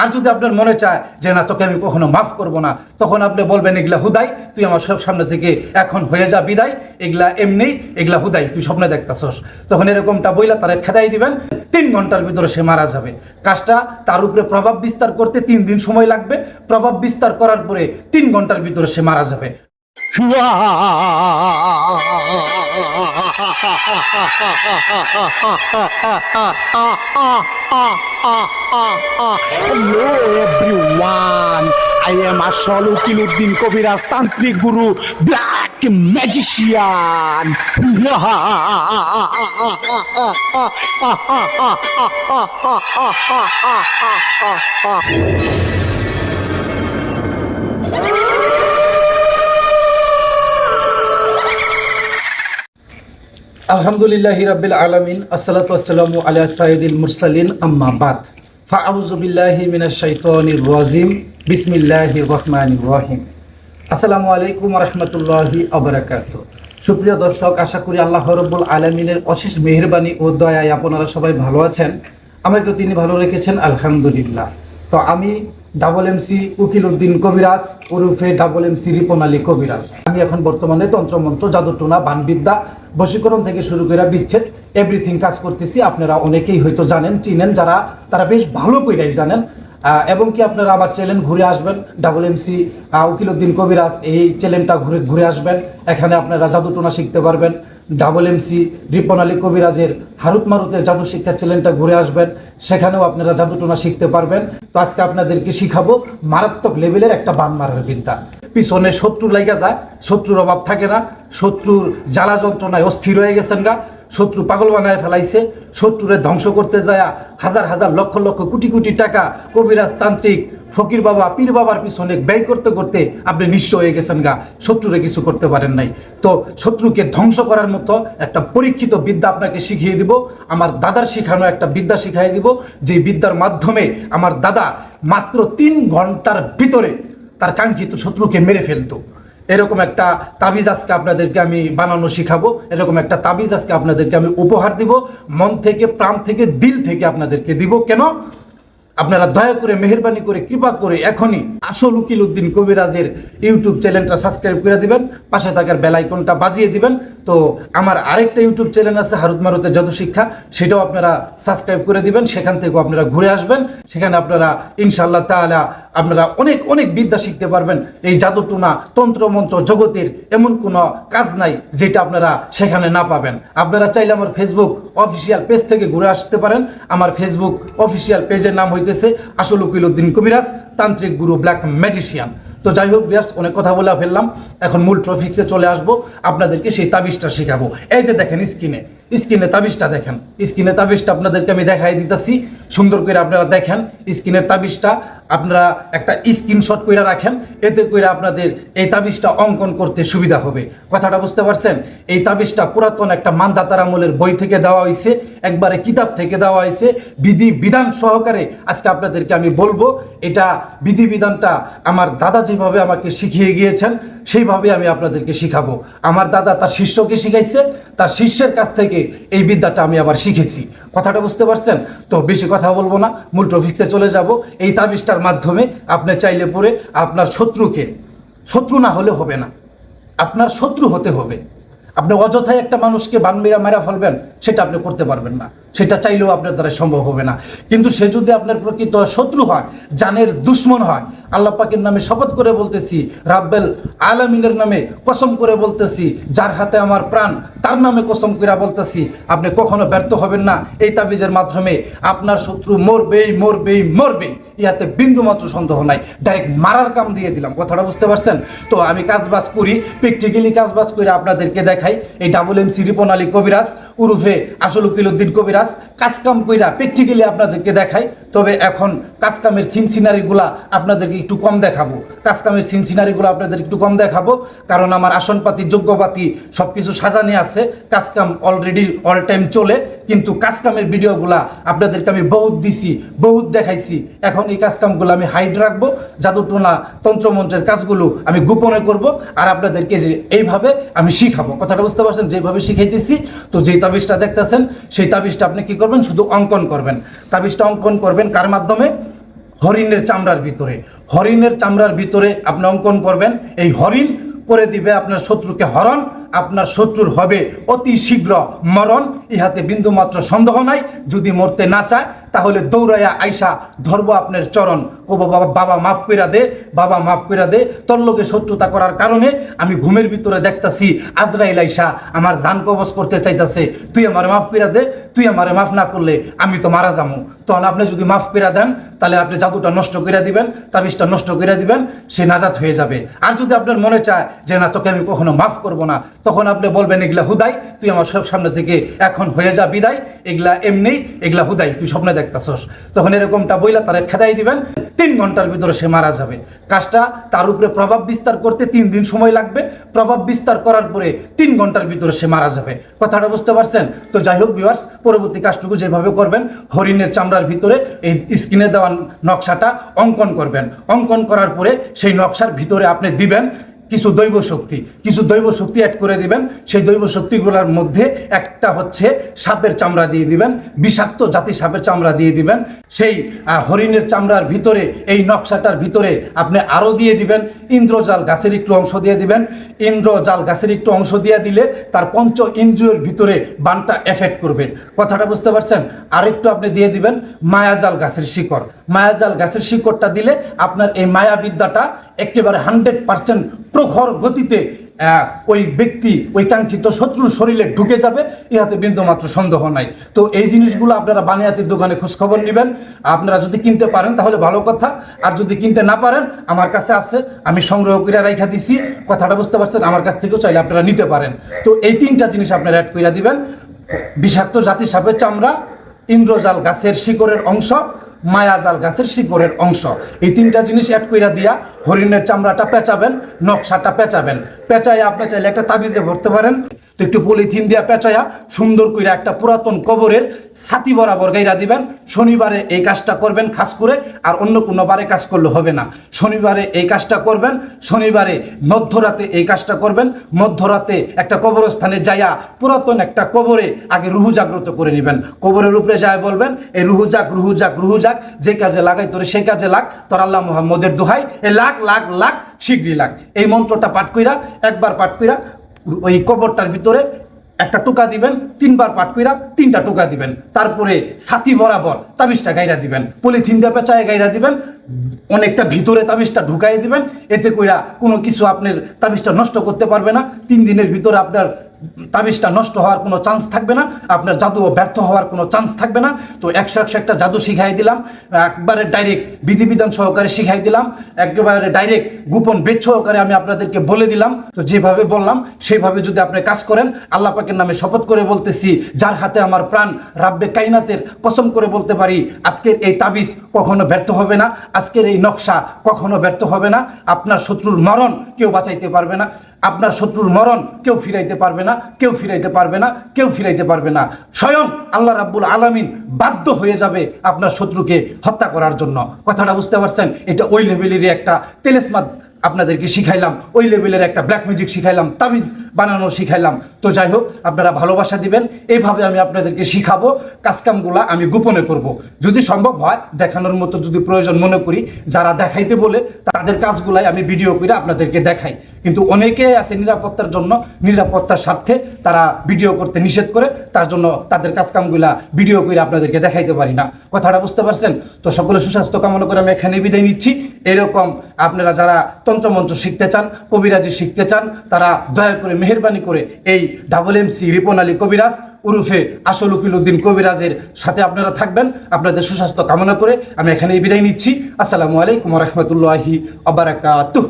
আর যদি আপনার মনে চায় যে না, তোকে আমি কখনো মাফ করব না, তখন আপনি বলবেন, এগুলা হুদাই, তুই আমার সব সামনে থেকে এখন হয়ে যা, বিদায়। এগুলা এমনি, এগুলা হুদাই, তুই স্বপ্নে দেখতাছস। তখন এরকমটা বইলা তারা খেদাই দিবেন, তিন ঘণ্টার ভিতরে সে মারা যাবে। কাজটা তার উপরে প্রভাব বিস্তার করতে তিন দিন সময় লাগবে। প্রভাব বিস্তার করার পরে তিন ঘণ্টার ভিতরে সে মারা যাবে। Hello everyone, I am Ashol Ukiluddin Kobiraj Tantric Guru, Black Magician. আলহামদুলিল্লাহ রাব্বিল আলামিন, আসসালাতু ওয়াসসালামু আলা সাইয়্যিদিল মুরসালিন, আম্মা বাদ। ফাআউযু বিল্লাহি মিনাশ শাইতানির রাজিম, বিসমিল্লাহির রহমানির রহিম। আসসালামু আলাইকুম রাহমাতুল্লাহি ওয়া সুপ্রিয় দর্শক, আশা করি আল্লাহ রব্বুল আলামিনের অশেষ মেহেরবানি ও দয়ায় আপনারা সবাই ভালো আছেন। আমাকেও তিনি ভালো রেখেছেন, আলহামদুলিল্লাহ। তো আমি ডাবল এমসি উকিল উদ্দিন কবিরাজ, ওরফে ডাবল এমসি রিপন আলী কবিরাজ। আমি এখন বর্তমানে তন্ত্রমন্ত্র জাদুটোনা, বানবিদ্যা, বশীকরণ থেকে শুরু করে বিচ্ছেদ এভরিথিং কাজ করতেছি। আপনারা অনেকেই হয়তো জানেন, চিনেন, যারা, তারা বেশ ভালো কইরাই জানেন। এবং কি আপনারা আবার চ্যানেল ঘুরে আসবেন, ডাবল এমসি উকিল উদ্দিন কবিরাজ, এই চ্যানেলটা ঘুরে ঘুরে আসবেন। এখানে আপনারা জাদুটোনা শিখতে পারবেন। ডাবল এমসি রিপন আলী কবিরাজের হারুত মারুতের জাদু শিক্ষা চ্যানেলটা ঘুরে আসবেন। সেখানেও আপনারা জাদুটোনা শিখতে পারবেন। তো আজকে আপনাদেরকে শিখাবো মারাত্মক লেভেলের একটা বান মারার বিদ্যা। পিছনে শত্রু লাগা যায়, শত্রুর অভাব থাকে না, শত্রুর জ্বালা যন্ত্রণায় অস্থির হয়ে গেছেন গা। শত্রু পাগল বানায় ফেলাইছে, শত্রুরে ধ্বংস করতে যায় হাজার হাজার লক্ষ লক্ষ কোটি কোটি টাকা কবিরাজ তান্ত্রিক ফকির বাবা, পীর বাবার পিছনে ব্যয় করতে করতে আপনি নিঃস্ব হয়ে গেছেন গা। শত্রুরে কিছু করতে পারেন নাই। তো শত্রুকে ধ্বংস করার মতো একটা পরীক্ষিত বিদ্যা আপনাকে শিখিয়ে দিব, আমার দাদার শিখানো একটা বিদ্যা শিখাই দিব, যে বিদ্যার মাধ্যমে আমার দাদা মাত্র তিন ঘণ্টার ভিতরে তার কাঙ্ক্ষিত শত্রুকে মেরে ফেলতো। এরকম একটা তাবিজ আজকে আপনাদেরকে আমি বানানো শিখাবো, এরকম একটা তাবিজ আজকে আপনাদেরকে আমি উপহার দিব, মন থেকে, প্রাণ থেকে, দিল থেকে আপনাদেরকে দিব। কেন? আপনারা দয়া করে, মেহরবানি করে, কৃপা করে এখনই আসল উকিল উদ্দিন কবিরাজের ইউটিউব চ্যানেলটা সাবস্ক্রাইব করে দিবেন, পাশে থাকার বেলাইকনটা বাজিয়ে দিবেন তো আমার আরেকটা ইউটিউব চ্যানেল আছে হারুত মারুতের জাদু শিক্ষা, সেটাও আপনারা সাবস্ক্রাইব করে দিবেন, সেখান থেকেও আপনারা ঘুরে আসবেন। সেখানে আপনারা, ইনশাআল্লাহ তাআলা, আপনারা অনেক অনেক বিদ্যা শিখতে পারবেন। এই জাদুটুনা তন্ত্রমন্ত্র জগতের এমন কোনো কাজ নাই যেটা আপনারা সেখানে না পাবেন। আপনারা চাইলে আমার ফেসবুক অফিসিয়াল পেজ থেকে ঘুরে আসতে পারেন। আমার ফেসবুক অফিসিয়াল পেজের নাম হইতেছে আসল উকিল উদ্দিন কবিরাজ, তান্ত্রিক গুরু ব্ল্যাক ম্যাজিশিয়ান তো যাই হোক বিয়াস অনেক কথা বলে ফেললাম। এখন মূল ট্রফিক্সে চলে আসব। আপনাদেরকে সেই তাবিজটা শেখাবো। এই যে দেখেন স্ক্রিনে স্ক্রিনে তাবিজটা দেখেন। স্ক্রিনে তাবিজটা আপনাদেরকে আমি দেখাই দিতেছি। সুন্দর করে আপনারা দেখেন স্ক্রিনের তাবিজটা। আপনারা একটা স্ক্রিনশট করে রাখেন, এতে করে আপনাদের এই তাবিজটা অঙ্কন করতে সুবিধা হবে। কথাটা বুঝতে পারছেন? এই তাবিজটা পুরাতন একটা মান্দাতার আমলের বই থেকে দেওয়া হয়েছে একবারে কিতাব থেকে দেওয়া হয়েছে বিধি বিধান সহকারে আজকে আপনাদেরকে আমি বলব, এটা বিধি বিধানটা আমার দাদা যেভাবে আমাকে শিখিয়ে গিয়েছেন, সেইভাবে আমি আপনাদেরকে শিখাবো। আমার দাদা তার শিষ্যকে শিখাইছে, তার শিষ্যের কাছ থেকে এই বিদ্যাটা আমি আবার শিখেছি। কথাটা বুঝতে পারছেন? তো বেশি কথা বলব না, মূল টপিক্সে চলে যাব। এই তাবিজটার মাধ্যমে আপনি চাইলে পরে আপনার শত্রুকে, শত্রু না হলে হবে না। আপনার শত্রু হতে হবে। আপনি অযথায় একটা মানুষকে বানমিরা মেরা ফেলবেন, সেটা আপনি করতে পারবেন না। সেটা চাইলেও আপনার দ্বারা সম্ভব হবে না। কিন্তু সে যদি আপনার প্রকৃত শত্রু হয়, জানের দুশ্মন হয়, আল্লাহ পাকের নামে শপথ করে বলতেছি, রাব্বেল আলামিনের নামে কসম করে বলতেছি, যার হাতে আমার প্রাণ, তার নামে কসম করে বলতেছি, আপনি কখনো ব্যর্থ হবেন না। এই তাবিজের মাধ্যমে আপনার শত্রু মরবেই মরবেই মরবেই। ইহাতে বিন্দু মাত্র সন্দেহ নাই। ডাইরেক্ট মারার কাম দিয়ে দিলাম। কথাটা বুঝতে পারছেন? তো আমি কাজবাজ করি, প্র্যাকটিক্যালি কাজবাজ করে আপনাদেরকে দেখাই। এই double M C Ripon Ali Kabiraj, উরুফে আসল উকিল উদ্দিন কবিরাজ কাজকাম কইরা প্র্যাকটিক্যালি আপনাদেরকে দেখাই। তবে এখন কাজকামের সিনসিনারিগুলা আপনাদেরকে একটু কম দেখাবো। কাজকামের সিনসিনারিগুলো আপনাদের একটু কম দেখাবো। কারণ আমার আসনপাতি যোগ্যপাতি সব কিছু সাজানি আছে। কাজকাম অলরেডি অল টাইম চলে। কিন্তু কাজকামের ভিডিওগুলা আপনাদেরকে আমি বহুত দিছি, বহুত দেখাইছি। এখন এই কাজকামগুলো আমি হাইড রাখব। জাদুটোনা তন্ত্রমন্ত্রের কাজগুলো আমি গোপনে করব। আর আপনাদেরকে যে এইভাবে আমি শিখাবো। কথাটা বুঝতে পারছেন? যেভাবে শিখাইতেছি। তো যেই তাবিজটা দেখতেছেন, সেই তাবিজটা আপনি কি করবেন? শুধু অঙ্কন করবেন। তাবিজটা অঙ্কন করবেন কার মাধ্যমে? হরিণের চামড়ার ভিতরে। হরিণের চামড়ার ভিতরে আপনি অঙ্কন করবেন। এই হরিণ করে দিবে আপনার শত্রুকে হরণ। আপনার শত্রুর হবে অতি শীঘ্র মরণ। ইহাতে বিন্দুমাত্র সন্দেহ নাই। যদি মরতে না চায়, তাহলে দৌড়াইয়া আইসা ধরবো আপনার চরণ। ও বাবা বাবা, মাফ কইরা দে, বাবা, মাফ কইরা দে। তোর লোকে শত্রুতা করার কারণে আমি ঘুমের ভিতরে দেখতাছি, আজরাইল আইসা আমার জান কবজ করতে চাইতাছে। তুই আমার মাফ কইরা দে, তুই আমারে মাফ না করলে আমি তো মারা যাব তখন আপনি যদি মাফ কইরা দেন, তাহলে আপনি জাদুটা নষ্ট করে দিবেন, তাবিজটা নষ্ট করে দিবেন, সে নাজাত হয়ে যাবে। আর যদি আপনার মনে চায় যে, না, তোকে আমি কখনো মাফ করব না তখন আপনি বলবেন, এগুলা হুদাই, তুই আমার সব সামনে থেকে এখন হয়ে যা, বিদায়। এগুলা এমনি, এগুলা হুদাই, তুই স্বপ্নে দেখতাছস। তখন এরকমটা বইলা তারা খেদাই দিবেন, তিন ঘণ্টার ভিতরে সে মারা যাবে। কাজটা তার উপরে প্রভাব বিস্তার করতে তিন দিন সময় লাগবে। প্রভাব বিস্তার করার পরে তিন ঘণ্টার ভিতরে সে মারা যাবে। কথাটা বুঝতে পারছেন? তো যাই হোক বিভার্স পরবর্তী কাজটুকু যেভাবে করবেন, হরিণের চামড়ার ভিতরে এই স্ক্রিনে দেওয়া নকশাটা অঙ্কন করবেন। অঙ্কন করার পরে সেই নকশার ভিতরে আপনি দিবেন কিছু দৈব শক্তি, কিছু দৈব শক্তি অ্যাড করে দিবেন। সেই দৈব শক্তিগুলোর মধ্যে একটা হচ্ছে সাপের চামড়া দিয়ে দিবেন, বিষাক্ত জাতি সাপের চামড়া দিয়ে দিবেন। সেই হরিণের চামড়ার ভিতরে, এই নকশাটার ভিতরে আপনি আরও দিয়ে দিবেন, ইন্দ্রজাল গাছের একটু অংশ দিয়ে দিবেন। ইন্দ্রজাল গাছের একটু অংশ দিয়ে দিলে তার পঞ্চ ইন্দ্রিয়র ভিতরে বানটা এফেক্ট করবে। কথাটা বুঝতে পারছেন? আরেকটু আপনি দিয়ে দিবেন মায়াজাল গাছের শিকড়। মায়াজাল গাছের শিকড়টা দিলে আপনার এই মায়াবিদ্যাটা একেবারে হান্ড্রেড পার্সেন্ট প্রখর গতিতে ওই ব্যক্তি, ওই কাঙ্ক্ষিত শত্রুর শরীরে ঢুকে যাবে ইহাতে বিন্দুমাত্র সন্দেহ নাই। তো এই জিনিসগুলো আপনারা বানিয়াতির দোকানে খোঁজখবর নেবেন। আপনারা যদি কিনতে পারেন, তাহলে ভালো কথা। আর যদি কিনতে না পারেন, আমার কাছে আছে, আমি সংগ্রহ করে রাইখা দিছি। কথাটা বুঝতে পারছেন? আমার কাছ থেকেও চাইলে আপনারা নিতে পারেন। তো এই তিনটা জিনিস আপনারা অ্যাড করে দিবেন। বিষাক্ত জাতি সাপের চামড়া, ইন্দ্রজাল গাছের শিকড়ের অংশ মায়াজাল গাছের শিকড়ের অংশ। এই তিনটা জিনিস অ্যাড কইরা দিয়া হরিণের চামড়াটা পেঁচাবেন, নকশাটা পেঁচাবেন। পেঁচাইয়া আপনি চাইলে একটা তাবিজে ভরতে পারেন। তো একটু পলিথিন দিয়া পেঁচাইয়া সুন্দর কইরা একটা পুরাতন কবরের ছাতি বরাবর গাইরা দিবেন। শনিবারে এই কাজটা করবেন খাস করে, আর অন্য কোনো বারে কাজ করলে হবে না। শনিবারে এই কাজটা করবেন, শনিবারে মধ্যরাতে এই কাজটা করবেন, মধ্যরাতে একটা কবরস্থানে যাইয়া পুরাতন একটা কবরে আগে রুহু জাগ্রত করে নেবেন। কবরের উপরে যায় বলবেন এই রুহু যাক রুহু যাক রুহু যাক, যে কাজে লাগাই তোরে সেই কাজে লাগ, তোর আল্লাহ মোহাম্মদের দোহাই, এ লাখ লাখ লাখ শীঘ্রই লাগ। এই মন্ত্রটা পাঠ কইরা, একবার পাঠ কইরা ওই কবরটার ভিতরে একটা টোকা দিবেন, তিনবার পাট কইরা তিনটা টোকা দিবেন। তারপরে ছাতি বরাবর তাবিজটা গাইরা দিবেন। পলিথিন দিয়ে পেঁচায় গাইরা দিবেন। অনেকটা ভিতরে তাবিজটা ঢুকাই দিবেন। এতে কইরা কোনো কিছু আপনার তাবিজটা নষ্ট করতে পারবে না। তিন দিনের ভিতরে আপনার তাবিজটা নষ্ট হওয়ার কোনো চান্স থাকবে না, আপনার জাদু ব্যর্থ হওয়ার কোনো চান্স থাকবে না। তো একশো একশো একটা জাদু শিখাই দিলাম, একবারে ডাইরেক্ট বিধিবিধান সহকারে শিখাই দিলাম, একেবারে ডাইরেক্ট গোপন বেদ সহকারে আমি আপনাদেরকে বলে দিলাম। তো যেভাবে বললাম সেইভাবে যদি আপনি কাজ করেন, আল্লাহ পাকের নামে শপথ করে বলতেছি, যার হাতে আমার প্রাণ রাব্বে কাইনাতের কসম করে বলতে পারি, আজকের এই তাবিজ কখনো ব্যর্থ হবে না, আজকের এই নকশা কখনো ব্যর্থ হবে না, আপনার শত্রুর মরণ কেউ বাঁচাইতে পারবে না। আপনার শত্রুর মরণ কেউ ফিরাইতে পারবে না, কেউ ফিরাইতে পারবে না, কেউ ফিরাইতে পারবে না। স্বয়ং আল্লাহ রাব্বুল আলমিন বাধ্য হয়ে যাবে আপনার শত্রুকে হত্যা করার জন্য। কথাটা বুঝতে পারছেন? এটা ওই লেভেলেরই একটা তেলেসমাদ আপনাদেরকে শিখাইলাম, ওই লেভেলের একটা ব্ল্যাক মিউজিক শিখাইলাম, তাবিজ বানানো শিখাইলাম। তো যাই হোক আপনারা ভালোবাসা দিবেন। এইভাবে আমি আপনাদেরকে শিখাবো, কাজকামগুলা আমি গোপনে করব। যদি সম্ভব হয়, দেখানোর মতো যদি প্রয়োজন মনে করি, যারা দেখাইতে বলে, তাদের কাজগুলাই আমি ভিডিও করে আপনাদেরকে দেখাই। কিন্তু অনেকে আছে নিরাপত্তার জন্য, নিরাপত্তার স্বার্থে তারা ভিডিও করতে নিষেধ করে, তার জন্য তাদের কাজকামগুলা ভিডিও করে আপনাদেরকে দেখাইতে পারি না। কথাটা বুঝতে পারছেন? তো সকলে সুস্বাস্থ্য কামনা করে আমি এখানে বিদায় নিচ্ছি। এরকম আপনারা যারা তন্ত্রমন্ত্র শিখতে চান, কবিরাজি শিখতে চান, তারা দয়া করে মেহরবানি করে এই double M C Ripon Ali Kabiraj উরুফে আসল উকিল উদ্দিন কবিরাজের সাথে আপনারা থাকবেন। আপনাদের সুস্বাস্থ্য কামনা করে আমি এখানেই বিদায় নিচ্ছি। আসসালামু আলাইকুম রহমতুল্লাহি আবরাকাতুহ